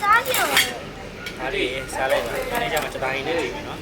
စားကြည့်အောင်ဒါလေးစားလိုက်ပါဒါလေးကျမှစပိုင်းလေးတွေပဲနော်